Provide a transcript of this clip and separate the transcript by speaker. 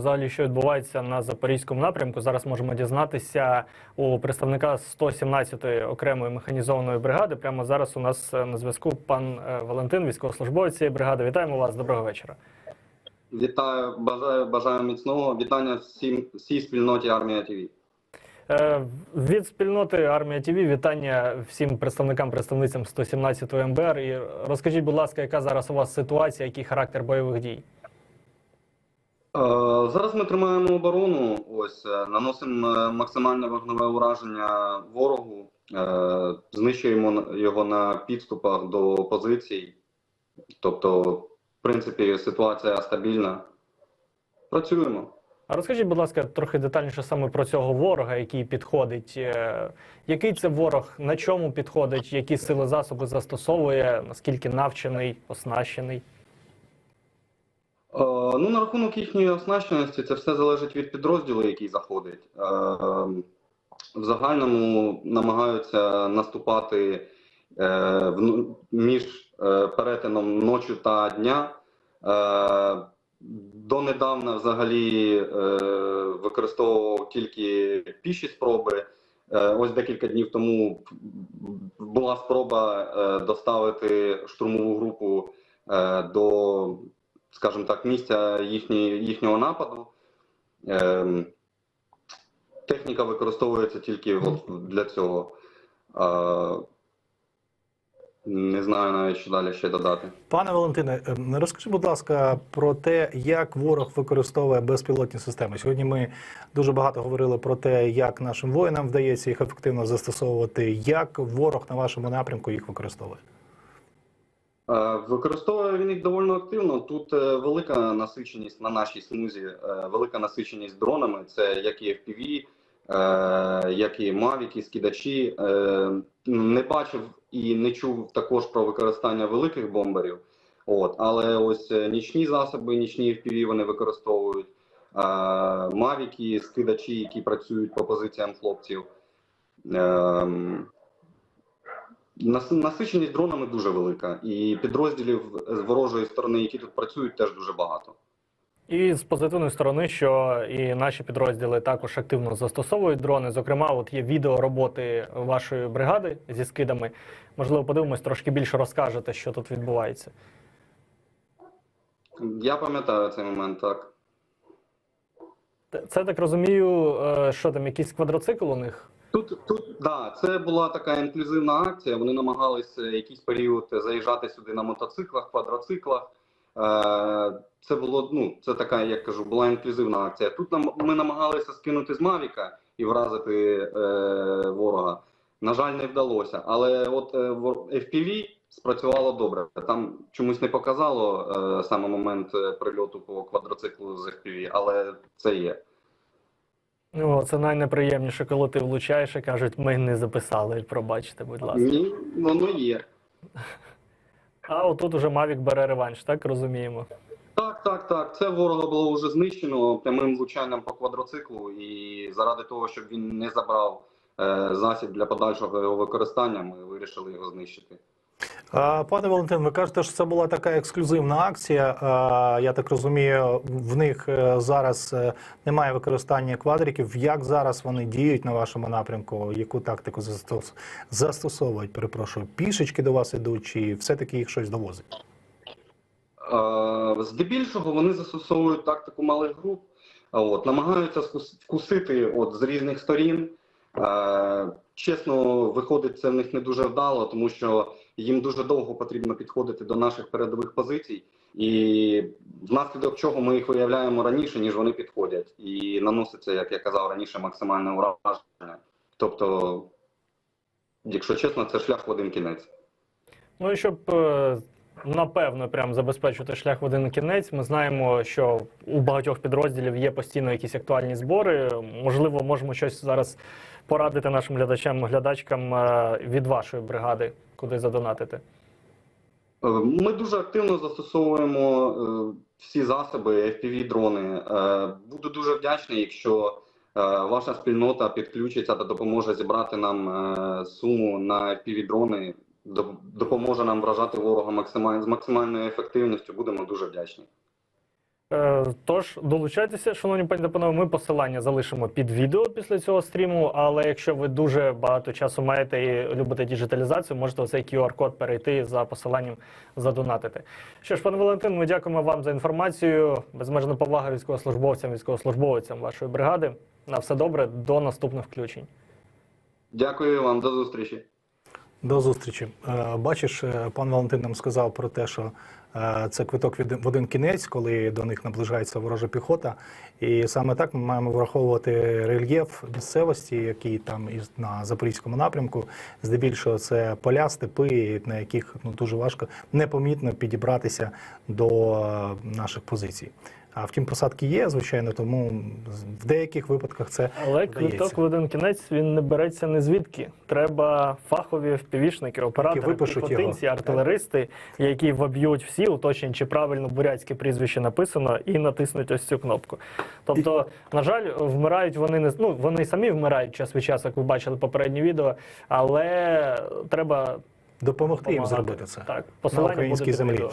Speaker 1: взагалі, що відбувається на запорізькому напрямку. Зараз можемо дізнатися у представника 117-ї окремої механізованої бригади. Прямо зараз у нас е, на зв'язку пан е, Валентин, військовослужбовець цієї бригади. Вітаємо вас. Доброго вечора.
Speaker 2: Вітаю, бажаю, бажаю міцного. Вітання всім всій спільноті армія ТВ.
Speaker 1: Е, Від спільноти армія ТВ вітання всім представникам представницям 117-ї МБР. І розкажіть, будь ласка, яка зараз у вас ситуація, який характер бойових дій?
Speaker 2: Е, зараз ми тримаємо оборону. Ось е, наносимо е, максимальне вогневе ураження ворогу, знищуємо його на підступах до позицій. Тобто, в принципі, ситуація стабільна. Працюємо.
Speaker 1: А розкажіть, будь ласка, трохи детальніше саме про цього ворога, який підходить. Який це ворог, на чому підходить, які сили засоби застосовує, наскільки навчений, оснащений?
Speaker 2: Ну, на рахунок їхньої оснащеності, це все залежить від підрозділу, який заходить. Е, В загальному намагаються наступати е, між е, перетином ночі та дня. Е, Донедавна взагалі використовував тільки піші спроби. Ось декілька днів тому була спроба доставити штурмову групу до скажімо так, місця їхні, їхнього нападу. Ем, техніка використовується тільки от для цього. Е, не знаю навіть, що далі ще додати.
Speaker 3: Пане Валентине, ем, розкажи, будь ласка, про те, як ворог використовує безпілотні системи. Сьогодні ми дуже багато говорили про те, як нашим воїнам вдається їх ефективно застосовувати. Як ворог на вашому напрямку їх використовує?
Speaker 2: Е, Використовує він їх доволі активно. Тут е, велика насиченість на нашій смузі, е, велика насиченість дронами. Це як і FPV, як і і скидачі. Не бачив і не чув також про використання великих бомберів. От, але ось нічні засоби, нічні FPV вони використовують. Мавіки, скидачі, які працюють по позиціям хлопців. Нас- Насиченість дронами дуже велика, і підрозділів з ворожої сторони, які тут працюють, теж дуже багато.
Speaker 1: І з позитивної сторони, що і наші підрозділи також активно застосовують дрони. Зокрема, от є відео роботи вашої бригади зі скидами. Можливо, подивимось, трошки більше розкажете, що тут відбувається.
Speaker 2: Я пам'ятаю цей момент так.
Speaker 1: Це так розумію, е, що там якийсь квадроцикл у них.
Speaker 2: Тут, тут да, це була така інклюзивна акція. Вони намагалися якийсь період заїжджати сюди на мотоциклах, квадроциклах. Е, Це було ну, це така, як кажу, була інклюзивна акція. Тут нам ми намагалися скинути з Мавіка і вразити е, ворога. На жаль, не вдалося. Але от е, FPV спрацювало добре. Там чомусь не показало е, саме момент е, прильоту по квадроциклу з FPV, але це є.
Speaker 1: Ну, це найнеприємніше, коли ти влучаєш і кажуть, ми не записали. Пробачте, будь ласка.
Speaker 2: Ні, воно є.
Speaker 1: А отут уже Мавік бере реванш, так розуміємо.
Speaker 2: Так, так, так. Це ворога було вже знищено прямим влучанням по квадроциклу, і заради того, щоб він не забрав е, засіб для подальшого його використання, ми вирішили його знищити.
Speaker 3: Пане Валентин, ви кажете, що це була така ексклюзивна акція. Я так розумію, в них е, зараз е, немає використання квадриків. Як зараз вони діють на вашому напрямку? Яку тактику застосовують? Перепрошую, пішечки до вас ідуть, чи все-таки їх щось довозить?
Speaker 2: Здебільшого вони застосовують тактику малих груп, от, намагаються вкусити от, з різних сторін. Чесно, виходить це в них не дуже вдало, тому що їм дуже довго потрібно підходити до наших передових позицій, і внаслідок чого ми їх виявляємо раніше, ніж вони підходять, і наноситься, як я казав раніше, максимальне ураження. Тобто, якщо чесно, це шлях в один кінець.
Speaker 1: Ну і щоб е, напевно прям забезпечити шлях в один кінець, ми знаємо, що у багатьох підрозділів є постійно якісь актуальні збори. Можливо, можемо щось зараз порадити нашим глядачам, глядачкам е, від вашої бригади, куди задонатити.
Speaker 2: Е, Ми дуже активно застосовуємо е, всі засоби, FPV-дрони. Е, Буду дуже вдячний, якщо ваша спільнота підключиться та допоможе зібрати нам суму на FPV-дрони, доп- допоможе нам вражати ворога максималь... з максимальною ефективністю. Будемо дуже вдячні.
Speaker 1: Е, Тож долучайтеся, шановні пані та панове. Ми посилання залишимо під відео після цього стріму. Але якщо ви дуже багато часу маєте і любите діджиталізацію, можете оцей QR-код перейти за посиланням задонатити. Що ж, пане Валентин, ми дякуємо вам за інформацію. Безмежна повага військовослужбовцям, військовослужбовцям вашої бригади. На все добре, до наступних включень.
Speaker 2: Дякую вам, до зустрічі.
Speaker 3: До зустрічі. Е, Бачиш, е, пан Валентин нам сказав про те, що е, це квиток в один кінець, коли до них наближається ворожа піхота. І саме так ми маємо враховувати рельєф місцевості, який там на запорізькому напрямку. Здебільшого це поля, степи, на яких ну дуже важко непомітно підібратися до наших позицій. А втім, посадки є, звичайно, тому в деяких випадках це
Speaker 1: Але
Speaker 3: вдається.
Speaker 1: квиток в один кінець він не береться не звідки. Треба фахові впівішники, оператори, піхотинці, артилеристи, які воб'ють всі, уточнять, чи правильно бурятське прізвище написано, і натиснуть ось цю кнопку. Тобто, на жаль, вмирають вони не ну вони самі вмирають час від часу, як ви бачили попереднє відео, але треба
Speaker 3: допомогти їм зробити це
Speaker 1: Так,
Speaker 3: на українській землі.